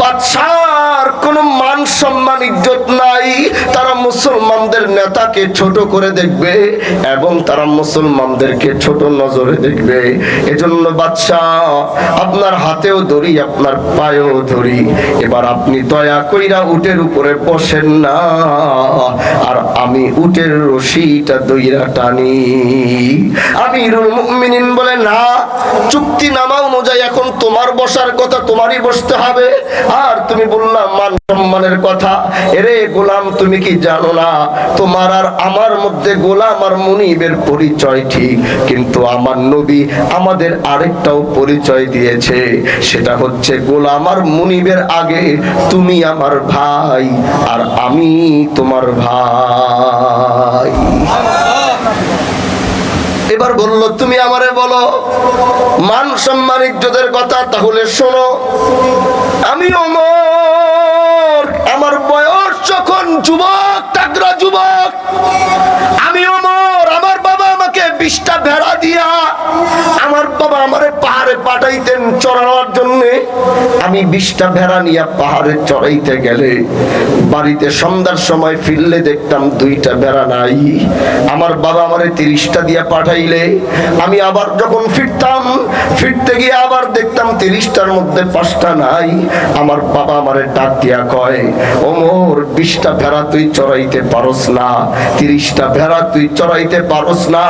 বাদশার কোনো মান সম্মান, ইজ্জত নাই। তারা মুসলমানদের নেতাকে ছোট করে দেখবে এবং তারা মুসলমানদেরকে ছোট নজরে দেখবে। এজন্য বাদশাহ, আপনার হাতেও ধরি আপনার পায়েও ধরি এবার আপনি দয়া কইরা উটের উপরে বসেন না। আর আমি উটের রশিটা দইরা টানি। আমিরুল মুমিনিন বলে, না, চুক্তি নামা অনুযায়ী এখন তোমার বসার কথা তোমারই বসতে হবে। আর তুমি বললাম মান সম্মানের কথা। এরে গোলাম, তুমি কি জানো না? তোমার আর আমার মধ্যে গোলাম আর মুনিবের পরিচয় ঠিক, কিন্তু আমার নবী আমাদের আরেকটাও পরিচয় দিয়েছে। সেটা হচ্ছে গোলাম আর মুনিবের আগে তুমি আমার ভাই আর আমি তোমার ভাই। এবার বলল, তুমি আমারে বলো, মান সম্মান ইজ্জতের কথা, তাহলে শোনো, আমি অমর। যুবক, তাগরা যুবক, আমি অমর, আমার বাবা আমাকে বিশটা ভেড়া দিয়া আমার বাবা আমারে পাহাড়ে পাঠাইতেন চড়ানো আমি বিশটা ভেড়া নিয়ে পাহাড়ে চড়াইতে গেলে বাড়িতে সন্ধ্যার সময় ফিরলে দেখতাম দুইটা ভেড়া নাই। আমার বাবা আমারে তিরিশটা দিয়ে পাঠাইলে। আমি আবার যখন ফিরতাম, ফিরতে গিয়ে আবার দেখতাম তিরিশটার মধ্যে পাঁচটা নাই। আমার বাবা আমারে ডাক দিয়া কয়, ওমর, বিশটা ভেড়া তুই চড়াইতে পারস না, তিরিশটা ভেড়া তুই চড়াইতে পারস না।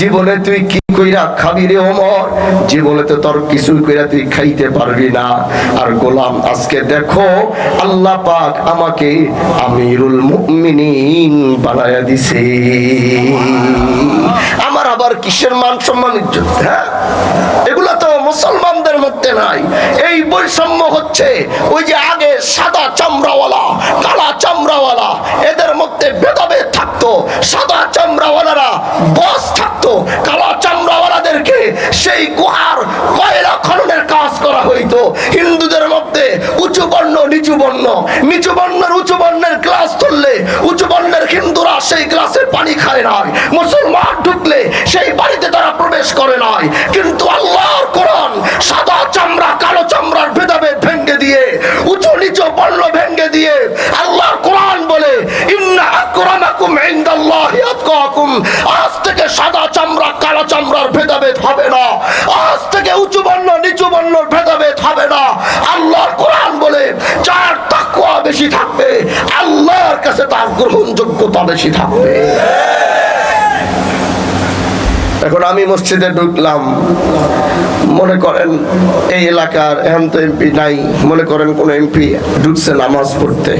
জীবনে তুই কি কইরা খাবি রে ওমর। বলে তো তোর কিছু কইরা তুই খাইতে পারবি না। আর গোলাম আজকে দেখো, আল্লাহ পাক আমাকে আমিরুল মুমিনিন বানায়া দিছে। আবার কিসের মান সম্মান ইজ্জত? হ্যাঁ? এগুলা তো মুসলমানদের মধ্যে নাই। এই বৈষম্য হচ্ছে ওই যে আগে সাদা চামড়াওয়ালা, কালা চামড়াওয়ালা, এদের মধ্যে ভেদাভেদ থাকতো। সাদা চামড়াওয়ালারা বস থাকতো। কালা চামড়াওয়ালাদেরকে সেই গুহার কয়লা খননের কাজ করা হইতো। হিন্দুদের উঁচু বর্ণ, নিচু বর্ণ। নিচু বর্ণের, উঁচু বর্ণের গ্লাস তুললে, উঁচু বর্ণের হিন্দুরা সেই গ্লাসের পানি খায় নাই মুসলমান ঢুকলে সেই বাড়িতে তারা প্রবেশ করে নাই কিন্তু আল্লাহর কোরআন সাদা চামড়া, কালো চামড়ার ভেদাভেদ ভেঙ্গে দিয়ে, উঁচু, নিচু বর্ণ ভেঙ্গে দিয়ে আল্লাহর কোরআন বলে, ইন্না আকরামাকুম ইনদাল্লাহি আতকাকুম। বেশি থাকবে। আল্লাহর কাছে তার গ্রহণযোগ্যতা বেশি থাকবে। এখন আমি মসজিদে ঢুকলাম। মনে করেন, এই এলাকার এমন তো এমপি নাই। মনে করেন কোন এমপি ঢুকছে নামাজ পড়তে।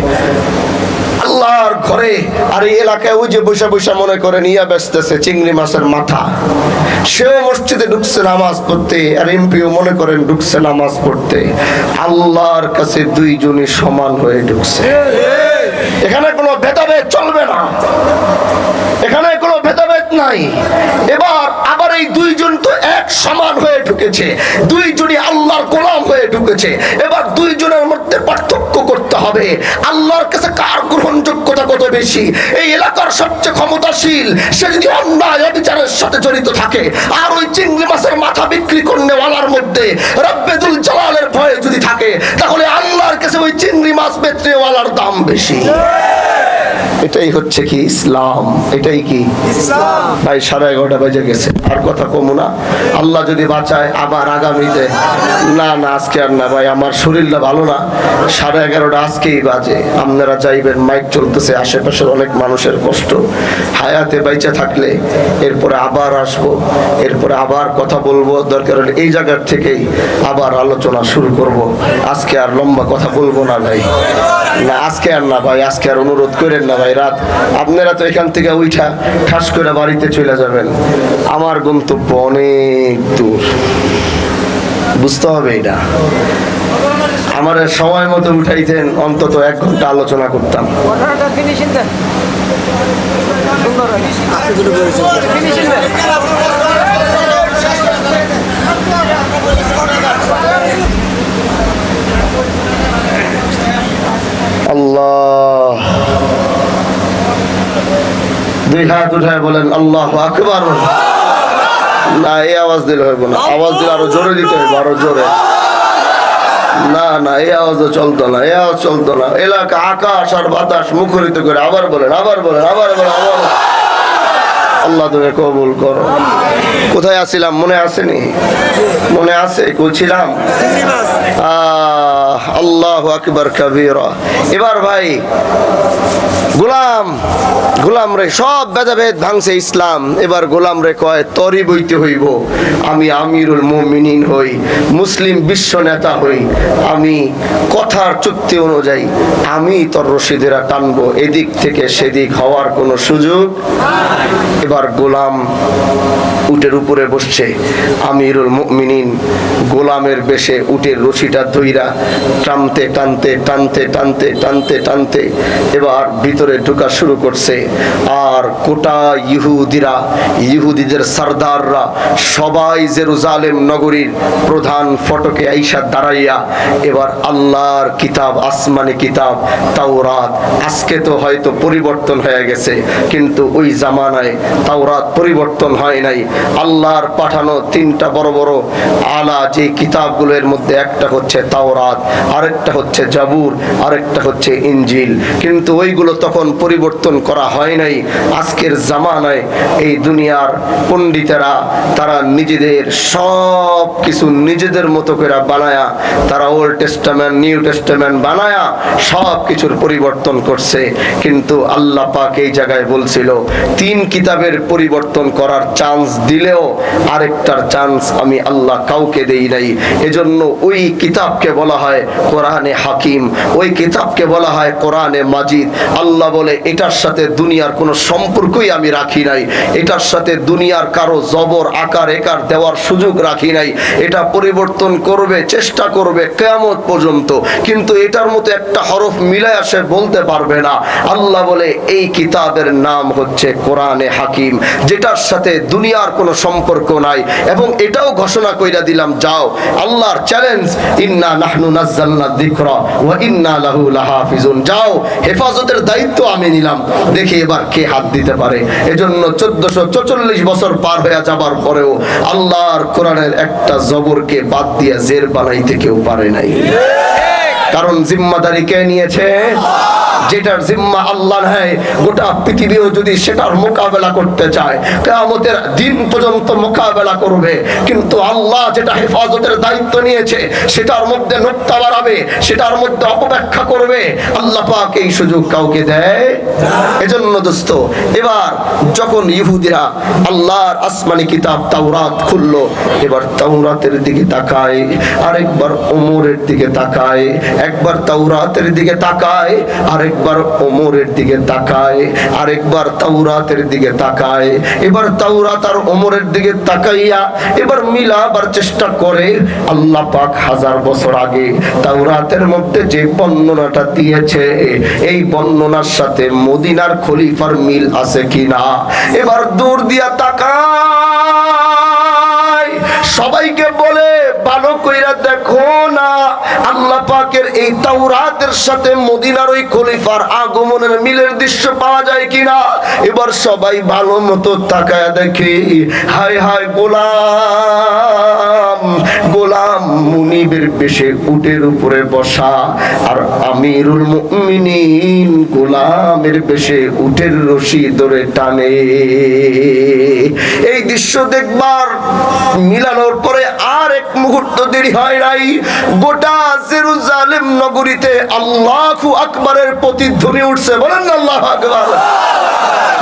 ঘরে আর এই এলাকায় ওই যে বৈশা বৈশা মনে করে নিয়ে ব্যস্তেছে চিংড়ি মাছের মাথা। সেও মসজিদে ঢুকছে নামাজ পড়তে আর এমপিও মনে করেন ঢুকছে নামাজ পড়তে। আল্লাহর কাছে দুইজনই সমান হয়ে ঢুকছে। এখানে কোনো ভেদাভেদ চলবে না। এখানে নাই। এবার আবার এই দুইজন তো এক সমান হয়ে ঢুকেছে। দুইজনই আল্লাহর গোলাম হয়ে ঢুকেছে। এবার দুইজনের মধ্যে পার্থক্য করতে হবে। আল্লাহর কাছে কার গ্রহণযোগ্যতা কত বেশি? এই এলাকার সবচেয়ে ক্ষমতাশীল, সে যদি অন্যায় অবিচারের সাথে জড়িত থাকে, আর ওই চিংড়ি মাছের মাথা বিক্রি করনেওয়ালার মধ্যে রব্বেদুল জালালের ভয়ে যদি থাকে, তাহলে আল্লাহর কাছে ওই চিংড়ি মাছ বেচনেওয়ালার দাম বেশি। এটাই হচ্ছে কি ইসলাম এটাই কি? ভাই সাড়ে এগারোটা বেজে গেছে আর কথা কমু না। আল্লাহ যদি বাঁচায় আবার আগামীতে। না না আজকে আর না ভাই আমার শরীরটা ভালো না। সাড়ে এগারোটা আজকেই বাজে। আপনারা চাইবেন মাইক চলতেছে আশেপাশের অনেক মানুষের কষ্ট। হায়াতে বাইচা থাকলে এরপরে আবার আসব এরপরে আবার কথা বলব। দরকার হলে এই জায়গার থেকেই আবার আলোচনা শুরু করব। আজকে আর লম্বা কথা বলব না ভাই। না আজকে আর না ভাই আজকে আর অনুরোধ করেন না ভাই রাত। আপনারা তো এখান থেকে উঠা ঠাস করে বাড়িতে চলে যাবেন। আমার গন্তব্য অনেক দূর। বুঝতে হবে এটা। আমার সময় মতো উঠাইতেন অন্তত এক ঘণ্টা আলোচনা করতাম। সুন্দর আল্লাহ। দুই হাত উঠায় বলেন আল্লাহ আকবার। না এই আওয়াজ দিলে হইব না। আওয়াজ দিলে আরও জোরে দিতে হইব আরও জোরে। না না এই আওয়াজও চলতো না এই আওয়াজ চলতো না। এলাকা আকাশ আর বাতাস মুখরিত করে আবার বলেন আবার বলেন আবার বলেন আবার আল্লাহ তুমি কবুল করো। কোথায় আসছিলাম মনে আসেনি? মনে আছে? কইছিলাম। আহ, আল্লাহ আকবর কবিরা। এবার ভাই, গোলাম গোলাম রে, সব ভেদাভেদ ভাঙছে ইসলাম। এবার গোলাম রে কয়, তরি বইতে হইব। আমি আমিরুল হই, মুসলিম বিশ্ব নেতা হই। আমি কথার চুক্তি অনুযায়ী আমি তোর রশিদেরা টানবো। এদিক থেকে সেদিক হওয়ার কোনো সুযোগ এবার গোলাম উটের উপরে বসছে। আমিরুল মুমিনিন গোলামের বেশে উটের রশিটা ধইরা টানতে টানতে টানতে টানতে টানতে টানতে এবার ভিতরে ঢোকা শুরু করছে। আর কোটা ইহুদিরা, ইহুদিদের সর্দাররা সবাই জেরুজালেম নগরীর প্রধান ফটকে আইসা দাঁড়াইয়া এবার আল্লাহর কিতাব, আসমানি কিতাব, তাওরাত, আজকে তো হয়তো পরিবর্তন হয়ে গেছে, কিন্তু ওই জামানায় তাওরাত পরিবর্তন হয় নাই। আল্লাহর পাঠানো তিনটা বড় বড় আলা যে কিতাবগুলোর মধ্যে একটা হচ্ছে তাওরাত আরেকটা হচ্ছে জাবুর, আরেকটা হচ্ছে ইঞ্জিল কিন্তু ওইগুলো তখন পরিবর্তন করা হয় নাই। আজকের জামানায় এই দুনিয়ার পণ্ডিতেরা, তারা নিজেদের সব কিছু নিজেদের মতো করে বানায়া, তারা ওল্ড টেস্টামেন্ট নিউ টেস্টামেন্ট বানায়া সব কিছুর পরিবর্তন করছে। কিন্তু আল্লাহ পাক এই জায়গায় বলছিল, তিন কিতাবের পরিবর্তন করার চান্স দিলেও আরেকটার চান্স আমি আল্লাহ কাউকে দেই নাই। এজন্য ওই কিতাবকে বলা হয় কোরআনে হাকিম। ওই কিতাবকে বলা হয় কোরআনে মাজিদ। আল্লাহ বলে, এটার সাথে দুনিয়ার কোনো সম্পর্কই আমি রাখি নাই। এটার সাথে দুনিয়ার কারও জবর, আকার, একার দেওয়ার সুযোগ রাখি নাই। এটা পরিবর্তন করবে, চেষ্টা করবে কেয়ামত পর্যন্ত। কিন্তু এটার মতো একটা হরফ মিলায় আসে বলতে পারবে না। আল্লাহ বলে, এই কিতাবের নাম হচ্ছে কোরআনে হাকিম, যেটার সাথে দুনিয়ার কোনো সম্পর্ক নাই। এবং এটাও ঘোষণা কইরা দিলাম, যাও, আল্লাহর চ্যালেঞ্জ ইন্না নাহনু যাও, হেফাজতের দায়িত্ব আমি নিলাম। দেখি এবার কে হাত দিতে পারে। এজন্য চোদ্দশো চৌচল্লিশ বছর পার হয়ে যাবার পরেও আল্লাহর কোরআনের একটা জবরকে বাদ দিয়ে জের বানাইতে কেউ পারে নাই। কারণ জিম্মাদারি কে নিয়েছে? যেটার জিম্মা আল্লাহ নেয়, গোটা পৃথিবীও যদি সেটার মোকাবেলা করতে চায়, কেয়ামতের দিন পর্যন্ত মোকাবেলা করবে। কিন্তু আল্লাহ যেটা হেফাজতের দায়িত্ব নিয়েছে, সেটার মধ্যে নোক্তা বাড়াবে, সেটার মধ্যে অপব্যাখ্যা করবে। আল্লাহ পাক এই সুযোগ কাউকে দেয় এজন্য দোস্ত, এবার যখন ইহুদিরা আল্লাহর আসমানি কিতাব তাওরাত খুললো, এবার তাওরাতের দিকে তাকায়, আরেকবার ওমরের দিকে তাকায়, একবার তাওরাতের দিকে তাকায় আরেকবার ওমরের দিকে তাকায়, আরেকবার তাওরাতের দিকে তাকায়। এবার তাওরাত আর ওমরের দিকে তাকাইয়া এবার মিলাবার চেষ্টা করে। আল্লাহ পাক হাজার বছর আগে তাওরাতের মধ্যে যে বর্ণনাটা দিয়েছে, এই বর্ণনার সাথে মদিনার খলিফার মিল আছে কিনা? এবার দূর দিয়া তাকায়। সবাইকে বলে আল্লাহ পাকের এই তাওরাতের সাথে মদিনার ওই খলিফার আগমনের মিলের দৃশ্য পাওয়া যায় কিনা? এবার সবাই ভালো মতো তাকায় দেখে। হায় হায় বোলা মুনিবের বেশে উটের উপরে বসা আর আমিরুল মুমিনিন গোলামের বেশে উটের রশি ধরে টানে। এই দৃশ্য দেখবার মিলানোর পরে আর এক মুহূর্ত দেরি হয় নাই। গোটা জেরুজালেম নগরীতে আল্লাহু আকবারের প্রতিধ্বনি উঠছে। বলেন আল্লাহ আকবর।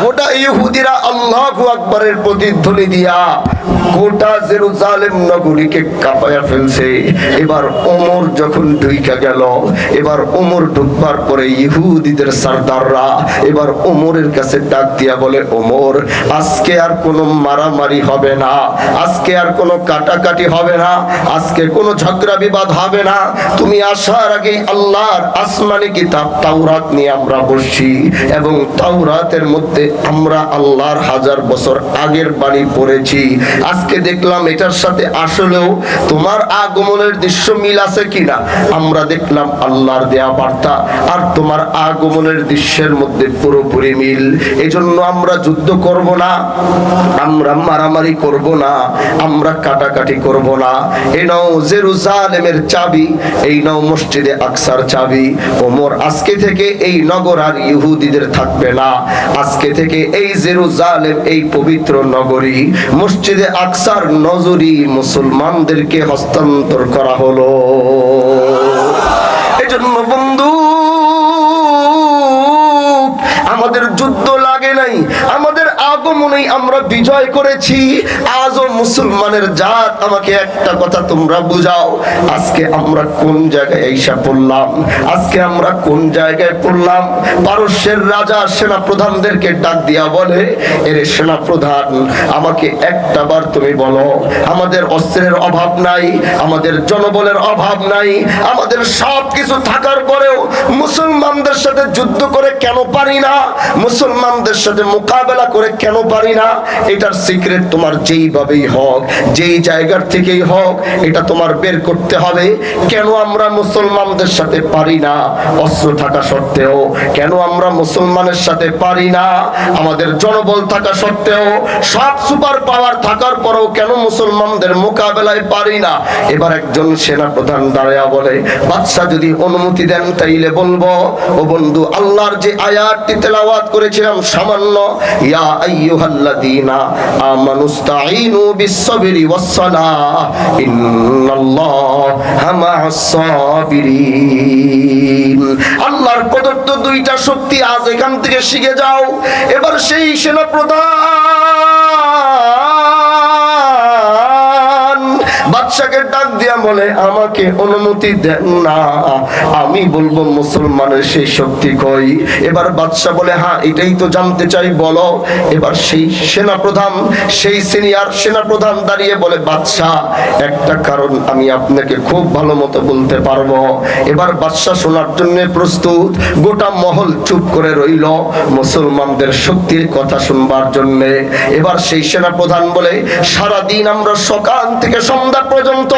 গোটা ইহুদিরা আল্লাহু আকবারের প্রতিধ্বনি দিয়া গোটা জেরুজালেম নগরীকে ফেলছে। এবার ওমর যখন ঢুইকা গেল, এবার ওমর ঢুকবার পরে ইহুদিদের সর্দাররা এবার ওমরের কাছে ডাক দিয়া বলে, ওমর, আজকে আর কোনো মারামারি হবে না, আজকে আর কোনো কাটাকাটি হবে না, আজকে কোনো ঝগড়া বিবাদ হবে না। তুমি আসার আগেই আল্লাহর আসমানি কিতাব তাওরাত নিয়ে আমরা বসছি এবং তাওরাতের মধ্যে আমরা আল্লাহর হাজার বছর আগের বাণী পড়েছি। আজকে দেখলাম এটার সাথে আসলেও তোমার আগমনের দৃশ্য মিল আছে কিনা? আমরা দেখলাম আল্লাহর দেয়া বার্তা আর তোমার আগমনের দৃশ্যের মধ্যে পুরোপুরি মিল। এজন্য আমরা যুদ্ধ করব না, আমরা মারামারি করব না, আমরা কাটাকাটি করব না। এই নাও জেরুজালেমের চাবি, এই নাও মসজিদে আকসার চাবি। ওমর, আজকে থেকে এই নগর আর ইহুদিদের থাকবে না। আজকে থেকে এই জেরুজালেম, এই পবিত্র নগরী মসজিদে আকসার নজরি মুসলমানদেরকে হস্তান্তর করা হলো। এজন্য বন্ধু আমাদের যুদ্ধ লাগে নাই আমাদের আগমনেই আমরা বিজয় করেছি। আজও মুসলমানের জাত, আমাকে একটা কথা তোমরা বুঝাও। আজকে আমরা কোন জায়গায় এইসা পড়লাম? আজকে আমরা কোন জায়গায় পড়লাম? পারস্যের রাজা সেনা প্রধানদেরকে ডাক দিয়া বলে, এর সেনা প্রধান আমাকে একটা বার তুমি বলো, আমাদের অস্ত্রের অভাব নাই, আমাদের জনবলের অভাব নাই, আমাদের সব কিছু থাকার পরেও মুসলমানদের সাথে যুদ্ধ করে কেন পারি না? মুসলমানদের সাথে মোকাবেলা করে কেন পারি না। এটার সিক্রেট তোমার যেইভাবেই হোক, যেই জায়গার থেকেই হোক, এটা তোমার বের করতে হবে। কেন আমরা মুসলমানদের সাথে পারি না? অস্ত্র থাকা সত্ত্বেও। কেন আমরা মুসলমানের সাথে পারি না? আমাদের জনবল থাকা সত্ত্বেও। সব সুপার পাওয়ার থাকার পরেও কেন মুসলমানদের মোকাবেলায় পারি না? এবার একজন সেনা প্রধান দাঁড়ায়া বলে বাদশাহ যদি অনুমতি দেন তাইলে বলব, ও বন্ধু, আল্লাহর যে আয়াতটি তেলাওয়াত করেছিলাম সামান্য, ইয়া আল্লাহর প্রদত্ত দুইটা শক্তি আজ এখান থেকে শিখে যাও। এবার সেই সেনা বাদশাকে ডাক দিয়া বলে, আমাকে অনুমতি দেন না, আমি বলব মুসলমানের সেই শক্তি কই? এবার বাদশাহ বলে হ্যাঁ এটাই তো জানতে চাই, বলো। এবার সেই সেনা প্রধান সেই সিনিয়র সেনা প্রধান দাঁড়িয়ে বলে বাদশাহ একটা কারণ আমি আপনাকে খুব ভালো মতো বলতে পারব। এবার বাদশাহ শোনার জন্য প্রস্তুত, গোটা মহল চুপ করে রইল মুসলমানদের শক্তির কথা শুনবার জন্য। এবার সেই সেনা প্রধান বলে, সারাদিন আমরা সকাল থেকে সন্ধ্যা পর্যন্ত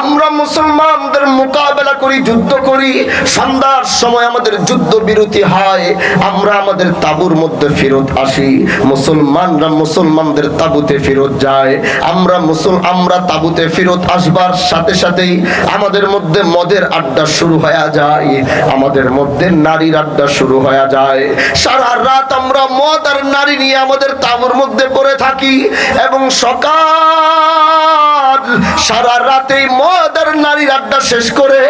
আমরা মুসলমানদের মোকাবেলা করি, যুদ্ধ করি, সন্ধ্যার সময় আমাদের যুদ্ধ বিরতি হয়, আমরা আমাদের তাবুর মধ্যে ফেরত আসি, মুসলমানরা মুসলমানদের তাবুতে ফেরত যায়, আমরা মুসল, আমরা তাবুতে ফেরত আসবার সাথে সাথেই আমাদের মধ্যে মদের আড্ডা শুরু হয়ে যায়, আমাদের মধ্যে নারীর আড্ডা শুরু হয়ে যায়। সারা রাত আমরা মদ আর নারী নিয়ে আমাদের তাবুর মধ্যে পড়ে থাকি এবং সকাল সারা রাতে মদ আর নারীর আড্ডা শেষ করে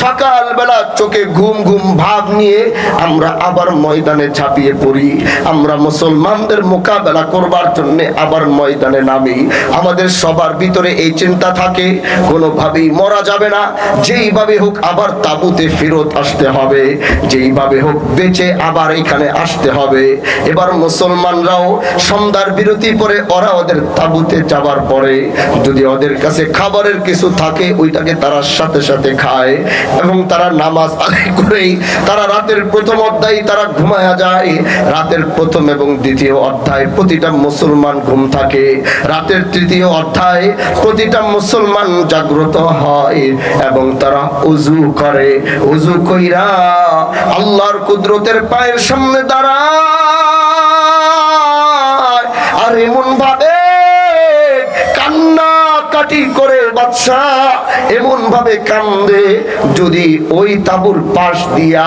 সকালবেলা চোখে ঘুম ঘুম ভাব নিয়ে আমরা আবার ময়দানে ঝাঁপিয়ে পড়ি। আমরা মুসলমানদের মোকাবেলা করবার জন্য আবার ময়দানে নামি। আমাদের সবার ভিতরে এই চিন্তা থাকে, কোনোভাবেই মরা যাবে না। যেইভাবে হোক আবার তাবুতে ফেরত আসতে হবে। যেইভাবে হোক বেঁচে আবার এখানে আসতে হবে। এবার মুসলমানরাও সন্ধ্যার বিরতি পরে ওরা ওদের তাবুতে যাবার পরে যদি ওদের কাছে খাবারের কিছু থাকে, ওইটাকে তারা সাথে সাথে খায় এবং তারা নামাজ আদায় করেই তারা রাতের প্রথম অধ্যায় তারা ঘুমায়া যায়। রাতের প্রথম এবং দ্বিতীয় অধ্যায় প্রতিটা মুসলমান ঘুম থাকে। রাতের তৃতীয় অধ্যায় প্রতিটা মুসলমান জাগ্রত হয় এবং তারা উজু করে। উজু কইরা আল্লাহর কুদরতের পায়ের সামনে দাঁড়ায়। আর এমন ভাবে কান্না কাটি করে বাদশাহ এমন ভাবে কান্দে যদি ওই তাবুর পাশ দিয়া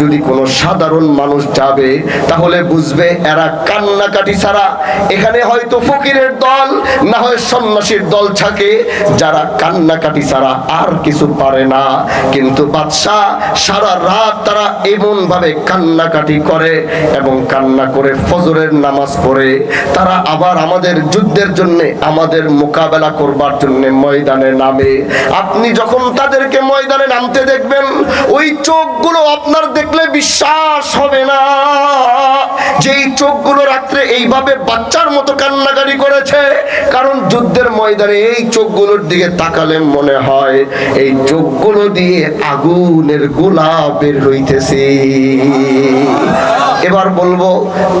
যদি কোনো সাধারণ মানুষ যাবে, তাহলে বুঝবে এরা কান্নাকাটি ছাড়া। এখানে হয়তো ফকিরের দল, না হয় সন্ন্যাসীর দল থাকে, যারা কান্নাকাটি ছাড়া আর কিছু পারে না। কিন্তু বাদশাহ সারা রাত তারা এমন ভাবে কান্নাকাটি করে এবং কান্না করে ফজরের নামাজ পড়ে। তারা আবার আমাদের যুদ্ধের জন্য আমাদের মোকাবেলা করবার জন্য ময়দানে নামে। আপনি যখন তাদেরকে ময়দানে নামতে দেখবেন, ওই চোখগুলো আপনার দেখলে বিশ্বাস হবে না। যেই চোখগুলো রাত্রে এইভাবে বাচ্চার মতো কান্নাকারি করেছে, কারণ যুদ্ধের ময়দানে এই চোখগুলোর দিকে তাকালে মনে হয়, এই চোখগুলো দিয়ে আগুনের গোলা বের হইতেছে। এবার বলব,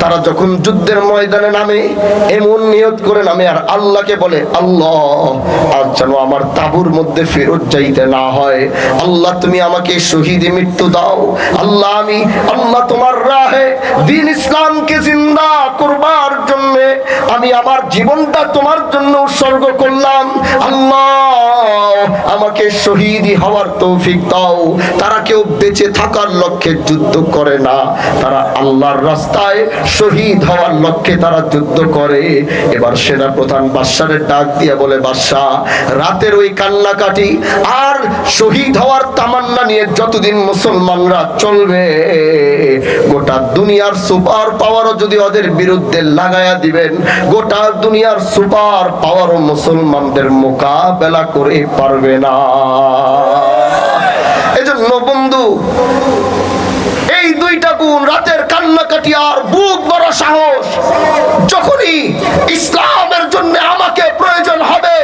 তারা যখন যুদ্ধের ময়দানে নামে, এমন নিয়ত করে নামে আর আল্লাহকে বলে, আল্লাহ। আজ যেন আমার তাবুর মধ্যে ফেরত যাইতে না হয়। আল্লাহ, তুমি আমাকে শহীদ মৃত্যু দাও। আল্লাহ, আমি, আল্লাহ তোমার রাহে দিন ইসলামকে জিন্দা করবার জন্য আমি আমার জীবনটা তোমার জন্য উৎসর্গ করলাম। আল্লাহ আমাকে শহীদ হওয়ার তৌফিক দাও। তারা কেউ বেঁচে থাকার লক্ষ্যে যুদ্ধ করে না। তারা আল্লাহর রাস্তায় শহীদ হওয়ার লক্ষ্যে তারা যুদ্ধ করে। এবার সেনা প্রধান বাদশারের ডাক দিয়ে বলে, বাদশাহ, রাতের ওই কান্নাকাটি আর শহীদ হওয়ার তামান্না নিয়ে যতদিন মুসলমানরা চলবে, গোটা দুনিয়ার সুপার পাওয়ারও যদি ওদের বিরুদ্ধে লাগায়া দিবেন, গোটা দুনিয়ার সুপার পাওয়ারও মুসলমানদের মোকাবেলা করে পারবে না। এজন্য বন্ধু, এই দুইটা গুণ রাতের কান্নাকাটি আর বুক বড় সাহস, যখনই ইসলামের জন্য আমাকে প্রয়োজন হবে,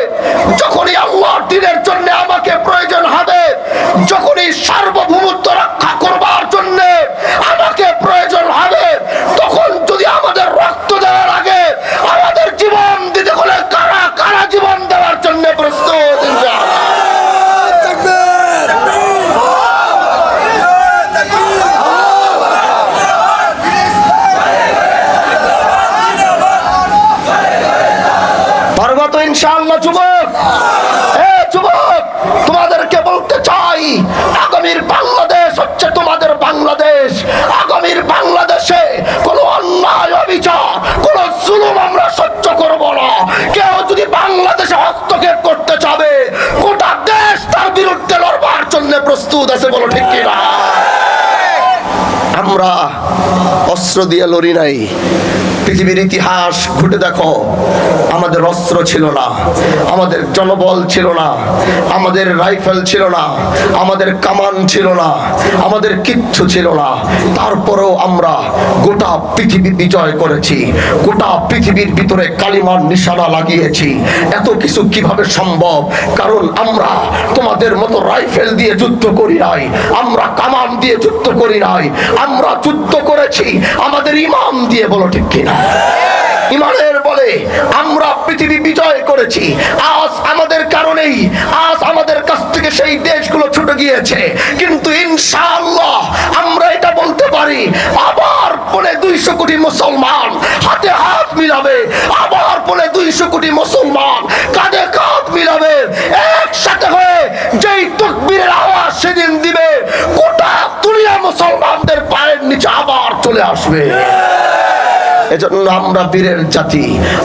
যখনই আল্লাহর দিনের জন্য আমাকে প্রয়োজন হবে, যখনই সার্বভৌমত্ব রক্ষা করবার জন্য আমাকে প্রয়োজন হবে তখন যদি আমাদের রক্ত দেওয়ার আগে আমাদের জীবন দিতে হলে কারা কারা জীবন দেওয়ার জন্য প্রস্তুত ইনশাআল্লাহ। পারবা তো ইনশাআল্লাহ, যুবক। এ যুবক, তোমাদেরকে বলতে চাই, আগামীর বাংলাদেশ হচ্ছে তোমাদের বাংলাদেশ। আগামীর বাংলাদেশে কোনো অন্যায়, অবিচার, কোনো জুলুম আমরা সহ্য করব না। কেউ যদি বাংলাদেশে হস্তক্ষেপ করতে চাবে, গোটা দেশ তার বিরুদ্ধে লড়বার জন্য প্রস্তুত আছে বলো ঠিক কিনা? আমরা অস্ত্র দিয়ে লড়ি নাই। পৃথিবীর ইতিহাস ঘুটে দেখো। আমাদের অস্ত্র ছিল না, আমাদের জনবল ছিল না, আমাদের রাইফেল ছিল না, আমাদের কামান ছিল না, আমাদের কিচ্ছু ছিল না। তারপরেও আমরা গোটা পৃথিবী বিজয় করেছি, গোটা পৃথিবীর ভিতরে কালিমার নিশানা লাগিয়েছি। এত কিছু কীভাবে সম্ভব? কারণ আমরা তোমাদের মতো রাইফেল দিয়ে যুদ্ধ করি নাই, আমরা কামান দিয়ে যুদ্ধ করি নাই, আমরা যুদ্ধ করেছি, আমাদের ইমাম দিয়ে বলো ঠিক কিনা? ইমানের বলে আমরা পৃথিবী বিজয় করেছি। আজ আমাদের কারণেই, আজ আমাদের কাছ থেকে সেই দেশগুলো ছুটে গিয়েছে। কিন্তু ইনশাআল্লাহ আমরা এটা বলতে পারি, আবার পনে দুইশো কোটি মুসলমান হাতে হাত মিলাবে, আবার পনে দুইশো কোটি মুসলমান কাঁধে কাঁধ মিলাবে, একসাথে হয়ে যেই তকবীরের আওয়াজ সেদিন দিবে, গোটা দুনিয়া মুসলমানদের পায়ের নিচে আবার চলে আসবে। এজন্য আমরা বীরের জাতি,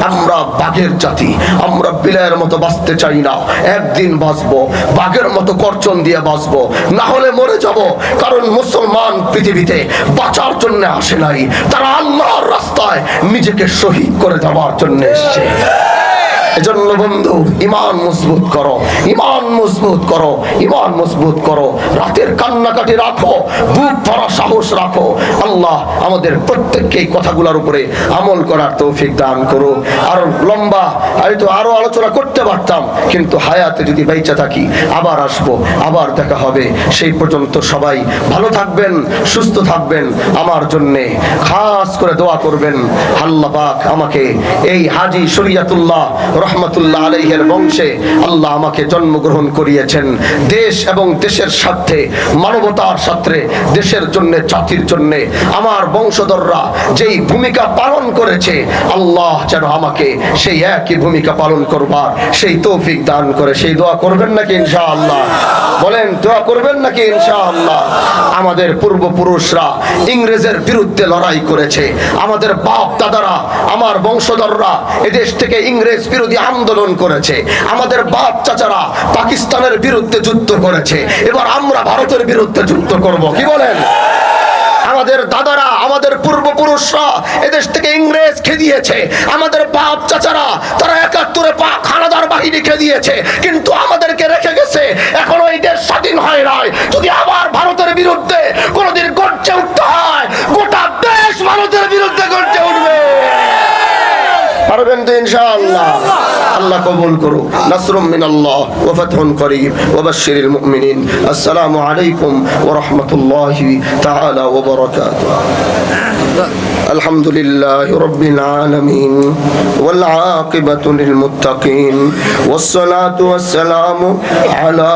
আমরা বাঘের জাতি, আমরা বিলের মতো বাঁচতে চাই না। একদিন বাঁচবো, বাঘের মতো করচন দিয়ে বাঁচবো। না হলে মরে যাব, কারণ মুসলমান পৃথিবীতে বাঁচার জন্য আসে নাই। তারা আল্লাহর রাস্তায় নিজেকে শহীদ করে দেওয়ার জন্য এসছে। এজন্য বন্ধু ইমান মজবুত করো ইমান মজবুত করো ইমান মজবুত করো। রাতের কান্নাকাটি রাখো, বুক ভরা সাহস রাখো। আল্লাহ আমাদের প্রত্যেককে এই কথাগুলোর উপরে আমল করার তৌফিক দান করো আর লম্বা, আমি তো আরও আলোচনা করতে পারতাম, কিন্তু হায়াতে যদি বেঁচে থাকি, আবার আসব, আবার দেখা হবে। সেই পর্যন্ত সবাই ভালো থাকবেন, সুস্থ থাকবেন, আমার জন্যে খাস করে দোয়া করবেন। আল্লাহ পাক আমাকে এই হাজি শরিয়াতুল্লাহ রহমতুল্লাহ আলাইহের বংশে আল্লাহ আমাকে জন্মগ্রহণ করিয়েছেন। দেশ এবং দেশের মানবতার দেশের জন্য, জাতির আমার বংশধররা যেই ভূমিকা পালন করেছে, আল্লাহ যেন আমাকে সেই একই ভূমিকা পালন করবার সেই তৌফিক দান করে। সেই দোয়া করবেন নাকি ইনশাআল্লাহ? বলেন, দোয়া করবেন নাকি আমাদের পূর্বপুরুষরা ইংরেজের বিরুদ্ধে লড়াই করেছে। আমাদের বাপ দাদারা আমার বংশধররা এদেশ থেকে ইংরেজ বিরোধী আন্দোলন করেছে। আমাদের বাপ চাচারা পাকিস্তানের বিরুদ্ধে যুদ্ধ করেছে। এবার আমরা ভারতের বিরুদ্ধে যুদ্ধ করব, কি বলেন? আমাদের দাদারা, আমাদের পূর্বপুরুষরা এদেশ থেকে ইংরেজ খেদিয়েছে। আমাদের বাপ চাচারা, তারা একাত্তরে পাক হানাদার বাহিনী খেদিয়েছে। কিন্তু আমাদেরকে রেখে গেছে। এখনও এই দেশ স্বাধীন হয় নাই। যদি আবার ভারতের বিরুদ্ধে কোনোদিন গর্জে উঠতে হয়, গোটা দেশ ভারতের বিরুদ্ধে গর্জে উঠবে। পারবেন তো ইনশাআল্লাহ। আল্লাহ কবুল করো নাসরুম মিন আল্লাহ ওয়া ফাতহুন করিব ওয়া বাশশিরিল মুমিনিন আসসালামু আলাইকুম ওয়া রাহমাতুল্লাহি তাআলা ওয়া বারাকাতুহু الحمد لله رب العالمين والعاقبة للمتقين والصلاة والسلام على